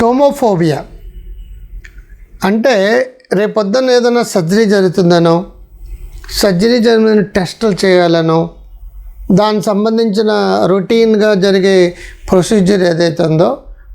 Tomophobia. అంటే రేపొద్దున ఏదైనా సర్జరీ జరుగుతుందనో సర్జరీ జరిగిన టెస్టులు చేయాలనో దానికి సంబంధించిన రొటీన్గా జరిగే ప్రొసీజర్ ఏదైతే ఉందో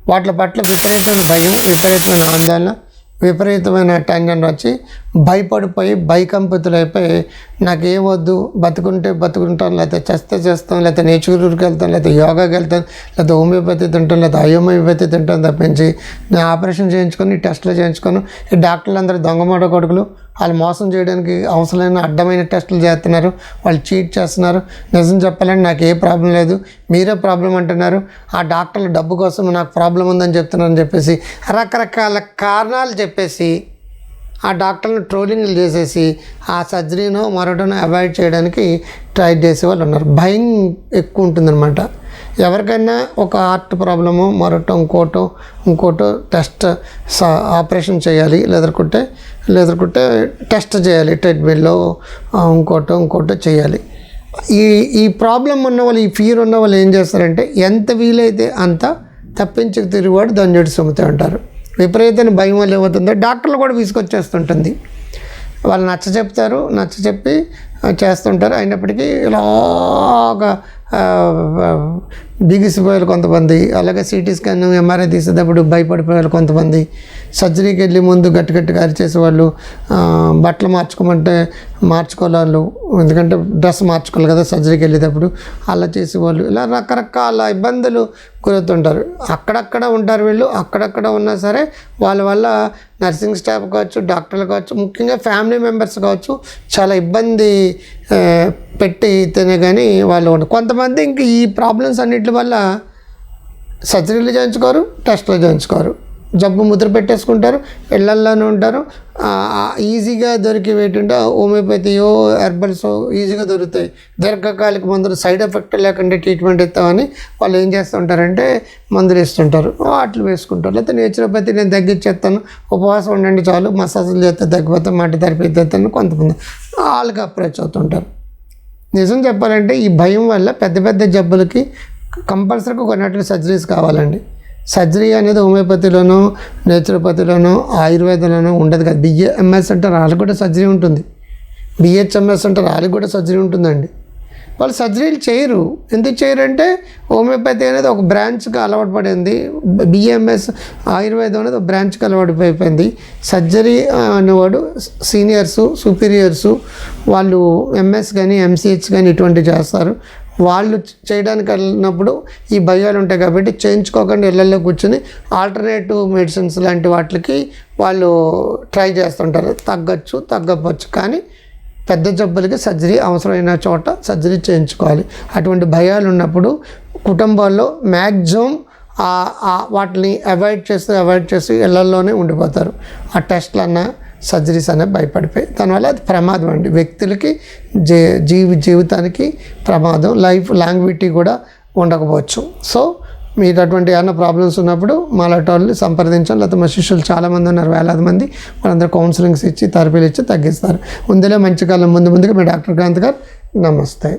వాటి పట్ల విపరీతమైన భయం విపరీతమైన ఆందోళన విపరీతమైన టెన్షన్ వచ్చి భయపడిపోయి భయకంపితులైపోయి నాకు ఏమొద్దు బతుకుంటే బతుకుంటాం లేకపోతే చేస్తే చేస్తాం లేకపోతే నేచురల్కి వెళ్తాం లేకపోతే యోగాకి వెళ్తాను లేకపోతే హోమియోపతి తింటాం లేకపోతే అయోమయోపతి తింటాం తప్పించి నేను ఆపరేషన్ చేయించుకొని టెస్టులు చేయించుకొని ఈ డాక్టర్లు అందరూ దొంగమాడ కొడుకులు వాళ్ళు మోసం చేయడానికి అవసరమైన అడ్డమైన టెస్టులు చేస్తున్నారు. వాళ్ళు చీట్ చేస్తున్నారు. నిజం చెప్పాలంటే నాకు ఏ ప్రాబ్లం లేదు. మీరే ప్రాబ్లం అంటున్నారు. ఆ డాక్టర్లు డబ్బు కోసం నాకు ప్రాబ్లం ఉందని చెప్తున్నారని చెప్పేసి రకరకాల కారణాలు చెప్పేసి ఆ డాక్టర్ని ట్రోలింగ్లు చేసేసి ఆ సర్జరీనో మరొకటనో అవాయిడ్ చేయడానికి ట్రై చేసే వాళ్ళు ఉన్నారు. భయం ఎక్కువ ఉంటుందన్నమాట. ఎవరికైనా ఒక హార్ట్ ప్రాబ్లము మరొకటో ఇంకోటో ఇంకోటో టెస్ట్ స- ఆపరేషన్ చేయాలి లేదనుకుంటే లేదనుకుంటే టెస్ట్ చేయాలి ట్రెడ్మిల్లో ఇంకోటో ఇంకోటో చేయాలి. ఈ ఈ ప్రాబ్లం ఉన్న వాళ్ళు ఈ ఫియర్ ఉన్న వాళ్ళు ఏం చేస్తారంటే ఎంత వీలైతే అంత తప్పించుకు తిరుగువాడు దంజుడు సుమతి ఉంటారు. విపరీతమైన భయం వల్ల ఏమవుతుందో డాక్టర్లు కూడా తీసుకొచ్చేస్తుంటుంది వాళ్ళు నచ్చ చెప్తారు నచ్చ చెప్పి చేస్తుంటారు. అయినప్పటికీ ఇలాగా బిగిసిపోయారు కొంతమంది. అలాగే సిటీ స్కాన్ ఎంఆర్ఐ తీసేటప్పుడు భయపడిపోయారు కొంతమంది. సర్జరీకి వెళ్ళి ముందు గట్టి గట్టిగా అరిచేసేవాళ్ళు బట్టలు మార్చుకోమంటే మార్చుకోవాలి ఎందుకంటే డ్రెస్ మార్చుకోవాలి కదా సర్జరీకి వెళ్ళేటప్పుడు. అలా చేసేవాళ్ళు. ఇలా రకరకాల ఇబ్బందులు గురవుతుంటారు. అక్కడక్కడ ఉంటారు వీళ్ళు అక్కడక్కడ ఉన్నా సరే వాళ్ళ వల్ల నర్సింగ్ స్టాఫ్ కావచ్చు డాక్టర్లు కావచ్చు ముఖ్యంగా ఫ్యామిలీ మెంబర్స్ కావచ్చు చాలా ఇబ్బంది పెట్టితేనే కానీ వాళ్ళు ఉండరు. కొంతమంది ఇంక ఈ ప్రాబ్లమ్స్ అన్నిటి వల్ల సర్జరీలు చేయించుకోరు టెస్టులు చేయించుకోరు. జబ్బు ముద్ర పెట్టేసుకుంటారు పిల్లల్లోనే ఉంటారు. ఈజీగా దొరికి ఏంటంటే హోమియోపతియో హెర్బల్స్ ఈజీగా దొరుకుతాయి. దీర్ఘకాలిక మందులు సైడ్ ఎఫెక్ట్ లేకుండా ట్రీట్మెంట్ ఇస్తామని వాళ్ళు ఏం చేస్తుంటారంటే మందులు ఇస్తుంటారు వాటిని వేసుకుంటారు. లేకపోతే నేచురోపతి నేను తగ్గించేస్తాను. ఉపవాసం ఉండండి చాలు. మసాజులు చేస్తే తగ్గిపోతే మట్టి థెరపీ చేస్తాను కొంతమంది వాళ్ళకి అప్రోచ్ అవుతుంటారు. నిజం చెప్పాలంటే ఈ భయం వల్ల పెద్ద పెద్ద జబ్బులకి కంపల్సరీగా కొన్నిటికి సర్జరీస్ కావాలండి. సర్జరీ అనేది హోమియోపతిలోనో నేచురోపతిలోనో ఆయుర్వేదంలోనో ఉండదు కదా. బిఏఎంఎస్ అంటారు వాళ్ళకి కూడా సర్జరీ ఉంటుంది. బిహెచ్ఎంఎస్ అంటారు వాళ్ళకి కూడా సర్జరీ ఉంటుందండి. వాళ్ళు సర్జరీలు చేయరు. ఎందుకు చేయరు అంటే హోమియోపతి అనేది ఒక బ్రాంచ్కి అలవాటు పడింది బిఎంఎస్ ఆయుర్వేదం అనేది ఒక బ్రాంచ్కి అలవాటు అయిపోయింది సర్జరీ అనేవాడు సీనియర్సు సుపీరియర్సు వాళ్ళు ఎంఎస్ కానీ ఎంసీహెచ్ కానీ ఇటువంటివి చేస్తారు. వాళ్ళు చేయడానికి వెళ్ళినప్పుడు ఈ భయాలు ఉంటాయి కాబట్టి చేయించుకోకుండా ఇళ్ళల్లో కూర్చొని ఆల్టర్నేటివ్ మెడిసిన్స్ లాంటి వాటికి వాళ్ళు ట్రై చేస్తుంటారు. తగ్గచ్చు తగ్గవచ్చు కానీ పెద్ద జబ్బులకి సర్జరీ అవసరమైన చోట సర్జరీ చేయించుకోవాలి. అటువంటి భయాలు ఉన్నప్పుడు కుటుంబాల్లో మ్యాక్సిమం వాటిని అవాయిడ్ చేస్తూ అవాయిడ్ చేస్తూ ఇళ్ళలోనే ఉండిపోతారు. ఆ టెస్ట్లన్నా సర్జరీస్ అనే భయపడిపోయి దానివల్ల అది ప్రమాదం అండి. వ్యక్తులకి జీ జీవి జీవితానికి ప్రమాదం. లైఫ్ లాంగ్విటీ కూడా ఉండకపోవచ్చు. సో మీకు అటువంటి ఏమైనా ప్రాబ్లమ్స్ ఉన్నప్పుడు మాలటోళ్ళని సంప్రదించాలి సంప్రదించండి. లేకపోతే మా శిష్యులు చాలామంది ఉన్నారు వేలాది మంది. వాళ్ళందరూ కౌన్సిలింగ్స్ ఇచ్చి థెరపీలు ఇచ్చి తగ్గిస్తారు. ముందులే మంచి కాలం ముందు ముందుగా మీ డాక్టర్ కాంత్ గారు నమస్తే.